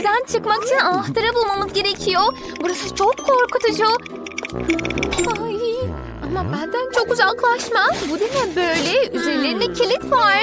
Buradan çıkmak için anahtarı bulmamız gerekiyor. Burası çok korkutucu. Ay, ama benden çok uzaklaşma. Bu ne böyle? Üzerlerinde kilit var.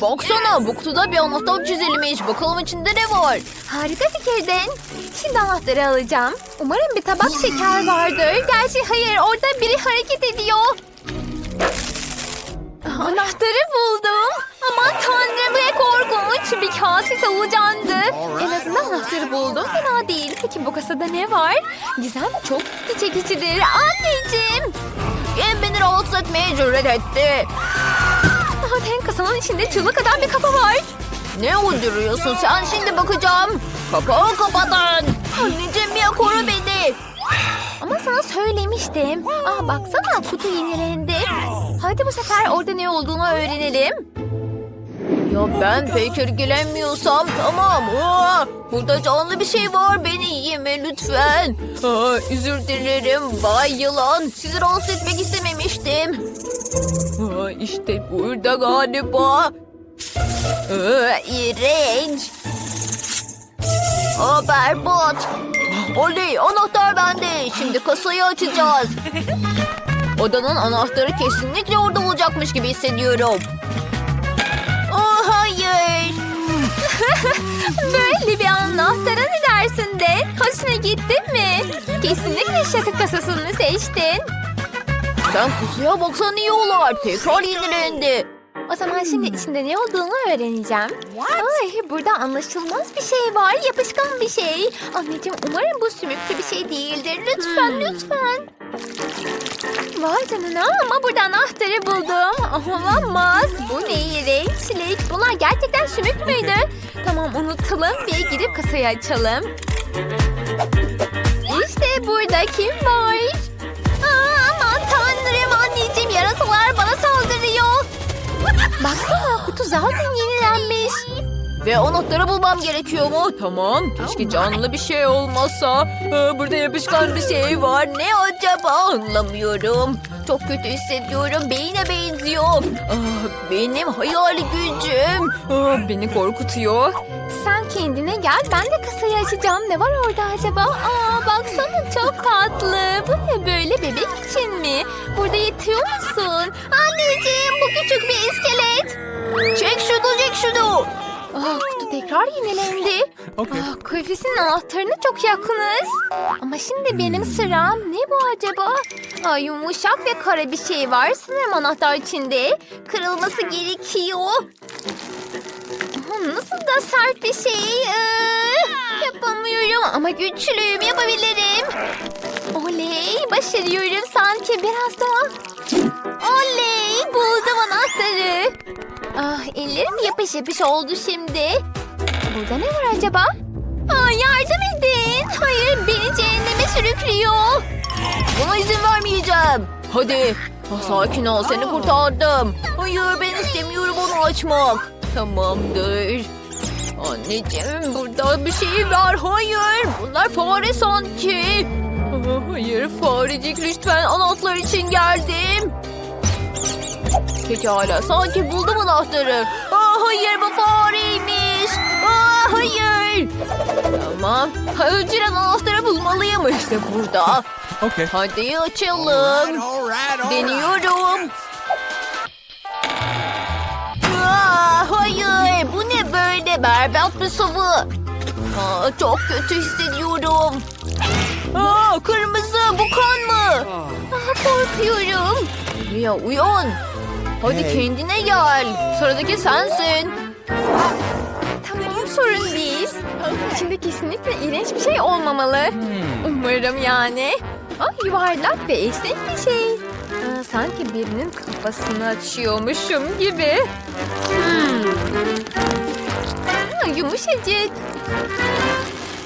Baksana bu kutuda bir anahtar çizilmiş. Bakalım içinde ne var? Harika fikirdin. Şimdi anahtarı alacağım. Umarım bir tabak şeker vardır. Gerçi hayır orada biri hareket ediyor. Anahtarı buldum. Aman tanrım ne korkunç. Bir kase solucandı. En azından anahtarı buldum. Fena değil. Peki bu kasada ne var? Gizem çok ilgi çekicidir. Anneciğim. Kim beni rahatsız etmeye cüret etti? Zaten kasanın içinde çığlık atan bir kafa var. Ne uyduruyorsun sen şimdi bakacağım. Kapağı kapatın. Anneciğim ya koru beni. Ama sana söylemiştim. Aa baksana kutu yenilendi. Hadi bu sefer orada ne olduğunu öğrenelim. Ya ben pek ilgilenmiyorsam tamam. Aa, burada canlı bir şey var beni yeme lütfen. Aa, özür dilerim Bay Yılan. Sizi rahatsız etmek istememiştim. Aa, işte burada galiba. Aa, iğrenç. Aa, berbat. Oley anahtar bende. Şimdi kasayı açacağız. Odanın anahtarı kesinlikle orada olacakmış gibi hissediyorum. Böyle bir anahtara ne dersin de? Hoşuna gitti mi? Kesinlikle şaka kasasını seçtin. Sen kutuya baksan iyi olur. Tekrar yenilendi. O zaman şimdi içinde ne olduğunu öğreneceğim. Ay, burada anlaşılmaz bir şey var. Yapışkan bir şey. Anneciğim umarım bu sümüklü bir şey değildir. Lütfen lütfen. Vay canına ama burada anahtarı buldum. Olamaz. Bu ne iğrençlik. Bunlar gerçekten sümük müydü? Tamam unutalım ve gidip kasayı açalım. İşte burada kim var? Ve anahtarı bulmam gerekiyor mu? Tamam. Keşke canlı bir şey olmasa. Aa, burada yapışkan bir şey var. Ne acaba? Anlamıyorum. Çok kötü hissediyorum. Beyine benziyor. Aa, benim hayal gücüm. Aa, beni korkutuyor. Sen kendine gel ben de kasayı açacağım. Ne var orada acaba? Aa baksana çok tatlı. Bu ne böyle bebek için mi? Burada yatıyor musun? Anneciğim bu küçük bir iskelet. Aa, kutu tekrar yenilendi. Okay. Aa, kafesin anahtarına çok yakınız. Ama şimdi benim sıram. Ne bu acaba? Aa, yumuşak ve kara bir şey var. Sanırım anahtar içinde. Kırılması gerekiyor. Aa, Nasıl da sert bir şey. Ee, yapamıyorum ama güçlüyüm yapabilirim. Oley başarıyorum sanki biraz daha. Oley buldum anahtarı. Ah ellerim yapış yapış oldu şimdi. Burada ne var acaba? Aa, yardım edin. Hayır beni cehenneme sürüklüyor. Buna izin vermeyeceğim. Hadi. Ah, sakin ol seni kurtardım. Hayır ben istemiyorum onu açmak. Tamamdır. Anneciğim burada bir şey var. Hayır bunlar fare sanki. Ah, Hayır farecik lütfen anahtar için geldim. Pekala sanki buldum anahtarı. Aa, hayır bu fareymiş. Aa, hayır. Tamam. Önceden anahtarı bulmalıyım işte burada. Okay. Hadi açalım. All right, all Deniyorum. Aa, hayır bu ne böyle berbat bir sıvı. Aa, çok kötü hissediyorum. Aa, kırmızı bu kan mı? Ah, korkuyorum. Ya uyan. Hadi kendine gel. Sıradaki sensin. Tamam sorun değil. İçinde kesinlikle iğrenç bir şey olmamalı. Umarım yani. Ah yuvarlak ve esnek bir şey. Aa, sanki birinin kafasını açıyormuşum gibi. Hmm. Aa, yumuşacık.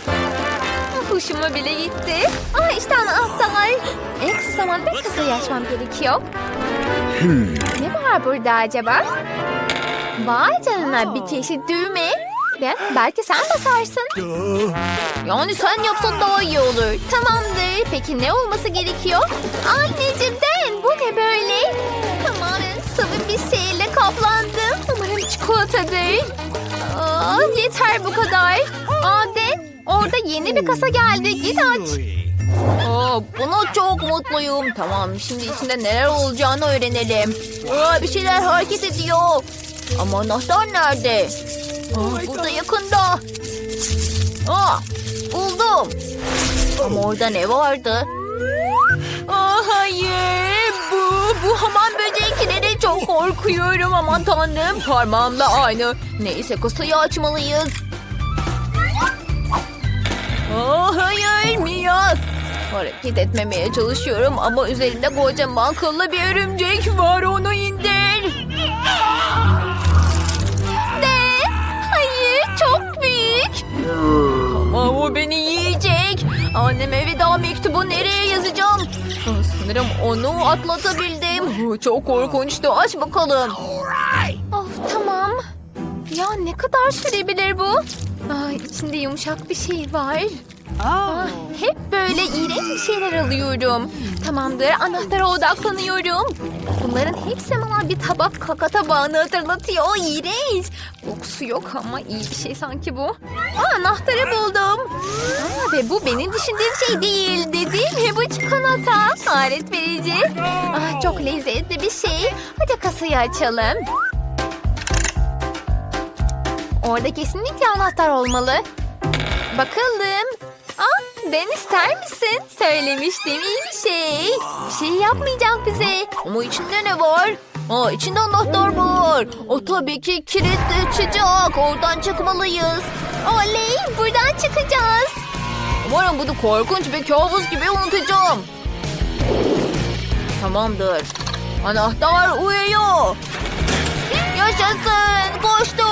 Ah, Hoşuma bile gitti. Aa işte anahtar. En kısa zamanda kasayı açmam gerekiyor. Ne var burada acaba? Vay canına bir çeşit düğme. Ve belki sen basarsın. Yani sen yapsan daha iyi olur. Tamamdır. Peki ne olması gerekiyor? Anneciğim Den bu ne böyle? Tamamen sıvı bir şeyle kaplandım. Umarım çikolatadır. Aa, yeter bu kadar. Aa Den yeni bir kasa geldi. Git aç. Aa, buna çok mutluyum. Tamam şimdi içinde neler olacağını öğrenelim. Aa, bir şeyler hareket ediyor. Ama anahtar nerede? Aa, burada yakında. Aa, buldum. Ama orada ne vardı? Aa, hayır bu bu hamam böcekleri çok korkuyorum aman tanrım parmağımla aynı. Neyse kasayı açmalıyız. Aa, hayır Mia. Hareket etmemeye çalışıyorum ama üzerinde kocaman kıllı bir örümcek var onu indir. Ne? Hayır çok büyük. Ama o beni yiyecek. Anneme veda mektubu nereye yazacağım? Sanırım onu atlatabildim. Çok korkunçtu. Aç bakalım. Of tamam. Ya ne kadar sürebilir bu? Ay, içinde yumuşak bir şey var. Ah, hep böyle iğrenç bir şeyler alıyorum. Tamamdır anahtara odaklanıyorum. Bunların hepsi bana bir tabak kaka tabağını hatırlatıyor. İğrenç. Kokusu yok ama iyi bir şey sanki bu. Aa, anahtarı buldum. Aa, ve bu benim düşündüğüm şey değil. Dedim bu çikolata. Alet verici. Ah, çok lezzetli bir şey. Hadi kasayı açalım. Orada kesinlikle anahtar olmalı. Bakalım. Aa, ben ister misin? Söylemiştim iyi bir şey. Bir şey yapmayacak bize. Ama içinde ne var? Aa, içinde anahtar var. O tabii ki kilitli çıkacak. Oradan çıkmalıyız. Oley buradan çıkacağız. Umarım bunu korkunç bir kabus gibi unutacağım. Tamamdır. Anahtar uyuyor. Yaşasın. Koştuk.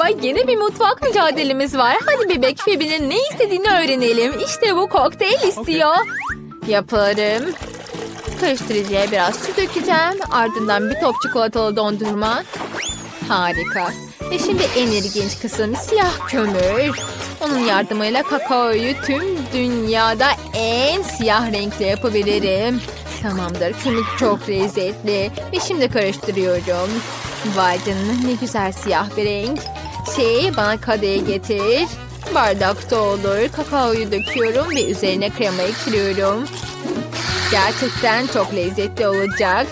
Merhaba. Yeni bir mutfak mücadelemiz var. Hadi bebek Phoebe'nin ne istediğini öğrenelim. İşte bu kokteyl istiyor. Yaparım. Karıştırıcıya biraz su dökeceğim. Ardından bir top çikolatalı dondurma. Harika. Ve şimdi en ilginç kısım siyah kömür. Onun yardımıyla kakaoyu tüm dünyada en siyah renkle yapabilirim. Tamamdır. Kömür çok lezzetli. Ve şimdi karıştırıyorum. Vay canına ne güzel siyah bir renk. Şey bana kadehe getir. Bardakta olur. Kakaoyu döküyorum ve üzerine krema ekliyorum. Gerçekten çok lezzetli olacak.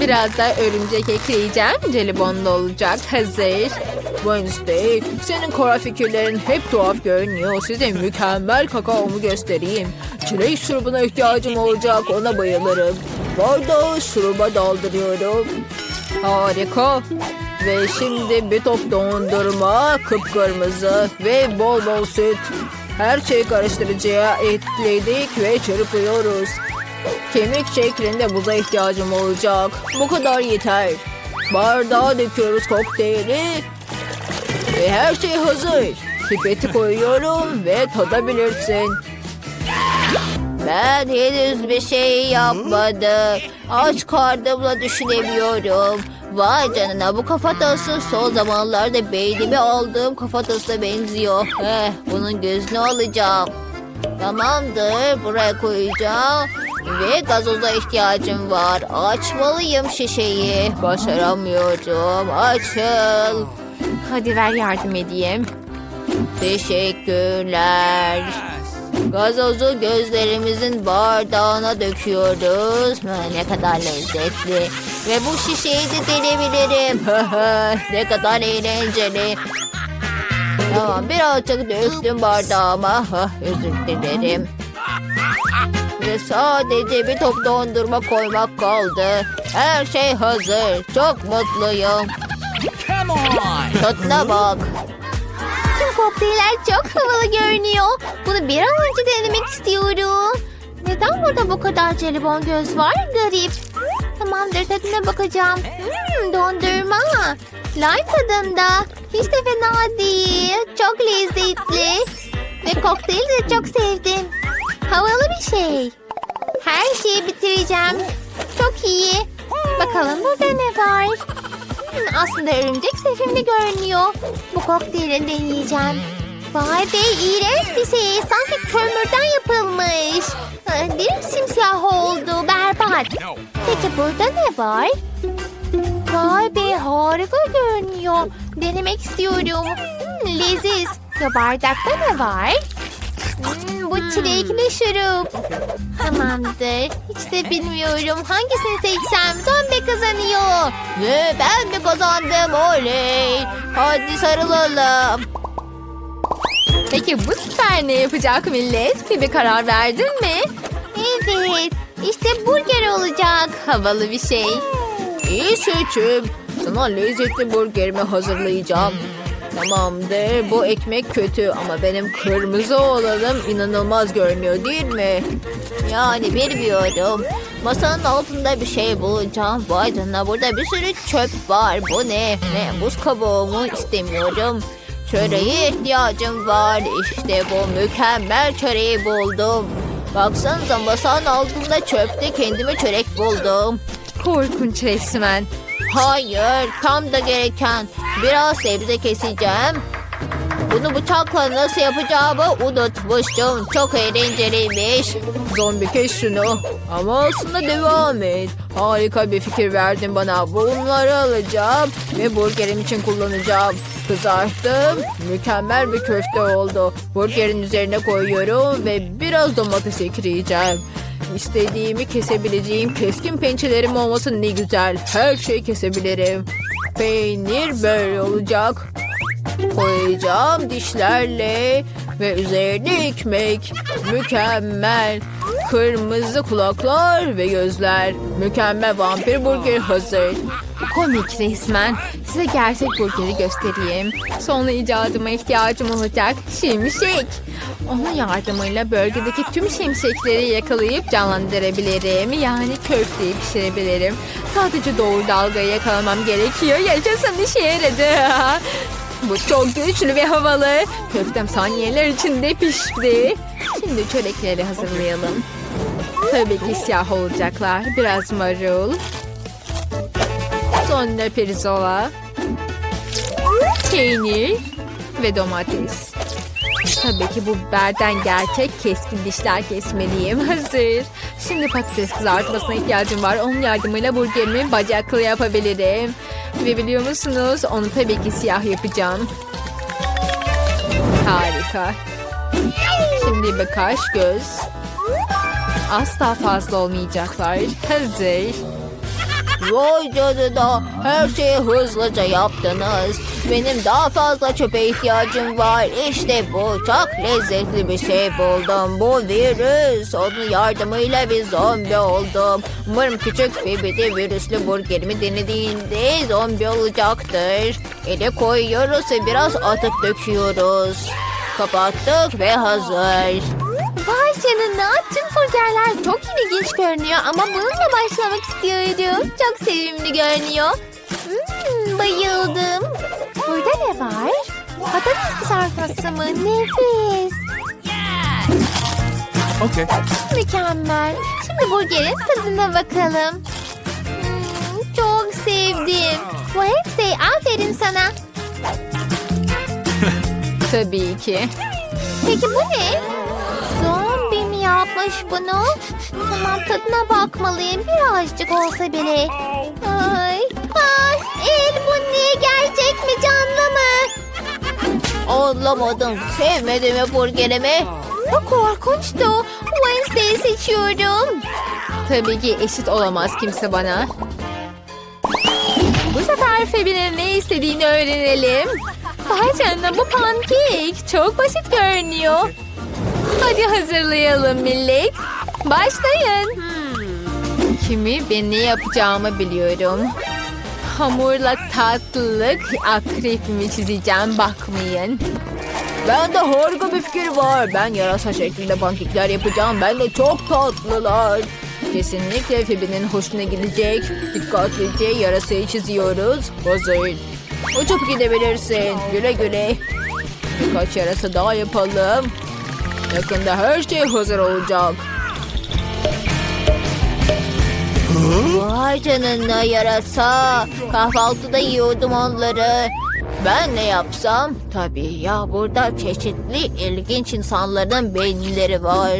Biraz da örümcek ekleyeceğim. Jelibonlu olacak. Hazır. Wednesday, senin kara fikirlerin hep tuhaf görünüyor. Size mükemmel kakaomu göstereyim. Çilek şurubuna ihtiyacım olacak, ona bayılırım. Bardağı şuruba daldırıyorum. Harika. Ve şimdi bir top dondurma, kıpkırmızı ve bol bol süt. Her şeyi karıştırıcıya ekledik ve çırpıyoruz. Kemik şeklinde buza ihtiyacım olacak. Bu kadar yeter. Bardağa döküyoruz kokteyli. Ve her şey hazır. Pipeti koyuyorum ve tadabilirsin. Ben henüz bir şey yapmadım. Aç karnımla düşünemiyorum. Vay canına bu kafatası son zamanlarda beynimi aldığım kafatasına benziyor. Eh, bunun gözünü alacağım. Tamamdır buraya koyacağım. Ve gazoza ihtiyacım var. Açmalıyım şişeyi. Başaramıyorum. Açıl. Hadi ver yardım edeyim. Teşekkürler. Gazozu gözlerimizin bardağına döküyoruz. Ne kadar lezzetli. Ve bu şişeyi de delebilirim. ne kadar eğlenceli. Tamam birazcık döktüm bardağıma. Özür dilerim. Ve sadece bir top dondurma koymak kaldı. Her şey hazır. Çok mutluyum. Come on! Tadına bak. Tüm kokteyller çok havalı görünüyor. Bunu bir an önce denemek istiyorum. Neden burada bu kadar jelibon göz var? Garip. Tamamdır tadına bakacağım. Hmm, dondurma. Lime tadında. Hiç de fena değil. Çok lezzetli. Ve kokteyli de çok sevdim. Havalı bir şey. Her şeyi bitireceğim. Çok iyi. Bakalım burada ne var? Hmm, aslında örümcek sefimli görünüyor. Bu kokteyli deneyeceğim. Vay be iğrenç bir şey. Sanki kömürden yapılmış. Dilim simsiyah oldu. Berbat. Peki burada ne var? Vay be harika görünüyor. Denemek istiyorum. Hmm, leziz. Ya bardakta ne var? Hmm, bu çilekli şurup. Tamamdır. Hiç de bilmiyorum. Hangisini seçsem? Zombi kazanıyor. Ne ben mi kazandım oley. Hadi sarılalım. Peki bu sefer ne yapacak millet? Bir karar verdin mi? Evet. İşte burger olacak. Havalı bir şey. İyi seçim. Sana lezzetli burgerimi hazırlayacağım. Tamamdır. Bu ekmek kötü ama benim kırmızı olanım inanılmaz görünüyor değil mi? Yani bilmiyorum. Masanın altında bir şey bulacağım. Vay canına burada bir sürü çöp var. Bu ne? Ne? Buz kabuğu mu? İstemiyorum. Çöreğe ihtiyacım var. İşte bu mükemmel çöreği buldum. Baksanıza masanın altında çöpte kendime çörek buldum. Korkunç resmen. Hayır, tam da gereken. Biraz sebze keseceğim. Bunu bıçakla nasıl yapacağımı unutmuştum. Çok eğlenceliymiş. Zombi kes şunu. Ama aslında devam et. Harika bir fikir verdin bana. Bunları alacağım ve burgerim için kullanacağım. Kızarttım. Mükemmel bir köfte oldu. Burgerin üzerine koyuyorum ve biraz domates ekleyeceğim. İstediğimi kesebileceğim keskin pençelerim olması ne güzel. Her şeyi kesebilirim. Peynir böyle olacak. Koyacağım dişlerle ve üzerine ekmek. Mükemmel. Kırmızı kulaklar ve gözler. Mükemmel vampir burger hazır. Komik resmen. Size gerçek burgeri göstereyim. Sonra icadıma ihtiyacım olacak. Şimşek. Onun yardımıyla bölgedeki tüm şimşekleri yakalayıp canlandırabilirim. Yani köfteyi pişirebilirim. Sadece doğru dalgayı yakalamam gerekiyor. Yaşasın işe yaradı. Bu çok güçlü ve havalı. Köftem saniyeler içinde pişti. Şimdi çörekleri hazırlayalım. Tabii ki siyah olacaklar. Biraz marul. Sonra pirzola. Peynir ve domates. Tabii ki bu biberden gerçek keskin dişler kesmeliyim. Hazır. Şimdi patates kızartmasına ihtiyacım var. Onun yardımıyla burgerimi bacaklı yapabilirim. Ve biliyor musunuz onu tabii ki siyah yapacağım. Harika. Şimdi bir kaş göz. Asla fazla olmayacaklar. Hazır. Vay canına her şeyi hızlıca yaptınız. Benim daha fazla çöpe ihtiyacım var. İşte bu çok lezzetli bir şey buldum. Bu virüs. Onun yardımıyla bir zombi oldum. Umarım küçük Phoebe virüslü burgerimi denediğinde zombi olacaktır. Ele koyuyoruz ve biraz atık döküyoruz. Kapattık ve hazır. Vay canına tüm burgerler çok ilginç görünüyor ama bununla başlamak istiyorum. Çok sevimli görünüyor. Hmm, bayıldım. Burada ne var? Patates kızartması mı? Nefis. Okay. Mükemmel. Şimdi burgerin tadına bakalım. Hmm, çok sevdim. Wednesday aferin sana. Tabii ki. Peki bu ne? Yapmış bunu? Tamam tadına bakmalıyım birazcık olsa bile. Ay, ay, el bu ne gerçek mi canlı mı? Anlamadım. Sevmedi mi burgerimi? Bu korkunçtu. Wednesday'i seçiyorum. Tabii ki eşit olamaz kimse bana. Bu sefer Febi'nin ne istediğini öğrenelim. Vay canına bu pankek. Çok basit görünüyor. Hadi hazırlayalım millet. Başlayın. Kimi ve ne yapacağımı biliyorum. Hamurla tatlılık akrepimi çizeceğim bakmayın. Bende harika bir fikir var. Ben yarasa şeklinde pankekler yapacağım. Ben de çok tatlılar. Kesinlikle Phoebe'nin hoşuna gidecek. Dikkatlice yarasayı çiziyoruz. Hazır. Uçup gidebilirsin. Güle güle. Birkaç yarasa daha yapalım. Yakında her şey hazır olacak. Vay canına yarasa. Kahvaltıda yiyordum onları. Ben ne yapsam? Tabii ya burada çeşitli ilginç insanların beyinleri var.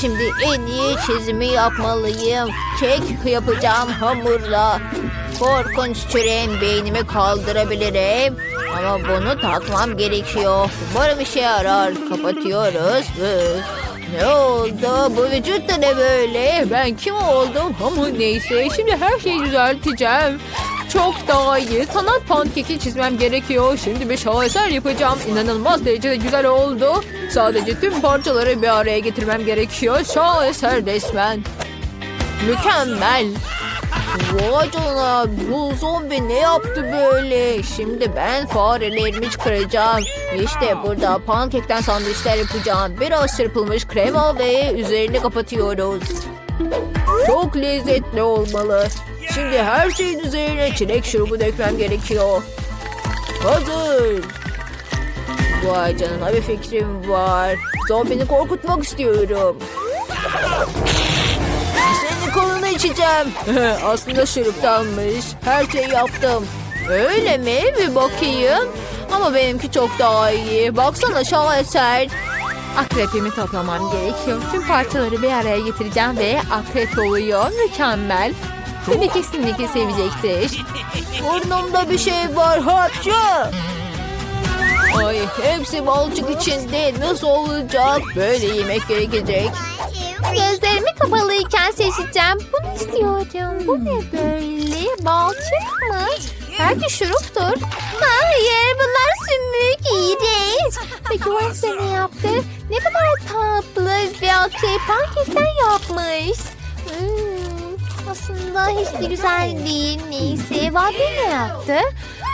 Şimdi en iyi çizimi yapmalıyım. Kek yapacağım hamurla. Korkunç çüreğin beynimi kaldırabilirim. Ama bunu takmam gerekiyor. Umarım işe yarar. Kapatıyoruz. Ne oldu? Bu vücut da ne böyle? Ben kim oldum? Ama neyse şimdi her şeyi düzelteceğim. Çok daha iyi. Sanat pankeki çizmem gerekiyor. Şimdi bir şaheser yapacağım. İnanılmaz derecede güzel oldu. Sadece tüm parçaları bir araya getirmem gerekiyor. Şaheser resmen. Mükemmel. Vay canına bu zombi ne yaptı böyle? Şimdi ben farelerimi çıkaracağım. İşte burada pankekten sandviçler yapacağım. Biraz çırpılmış krema ve üzerini kapatıyoruz. Çok lezzetli olmalı. Şimdi her şeyin üzerine çilek şurubu dökmem gerekiyor. Hazır. Vay canına bir fikrim var. Zombini korkutmak istiyorum. İçeceğim. Aslında şuruptanmış. Her şeyi yaptım. Öyle mi? Bir bakayım. Ama benimki çok daha iyi. Baksana şaheser. Akrepimi toplamam gerekiyor. Tüm parçaları bir araya getireceğim ve akrep oluyor. Mükemmel. Bebek kesinlikle sevecektir. Burnumda bir şey var. Hapşu. Ay hepsi balçık içinde. Nasıl olacak? Böyle yemek gerekecek. Gözlerimi kapalıyken seçeceğim. Bunu istiyorum. Bu ne böyle? Balçık mı? Belki şuruptur. Hayır bunlar sümük. İğrenç. Peki Wednesday ne yaptı? Ne kadar tatlı ve akrep pankekten yapmış. Hmm, aslında hiç de güzel değil. Neyse. Vadi ne yaptı?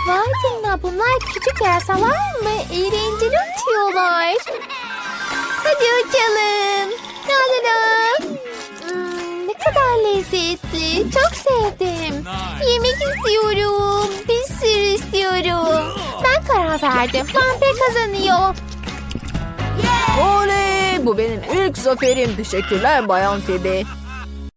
Vay canına bunlar küçük yarasalar mı? Eğlenceli uçuyorlar. Hadi uçalım. La la la. Hmm, ne kadar lezzetli. Çok sevdim. Yemek istiyorum. Bir sürü istiyorum. Ben karar verdim. Pembe kazanıyor. Oley! Bu benim ilk zaferim. Teşekkürler Bayan Phoebe.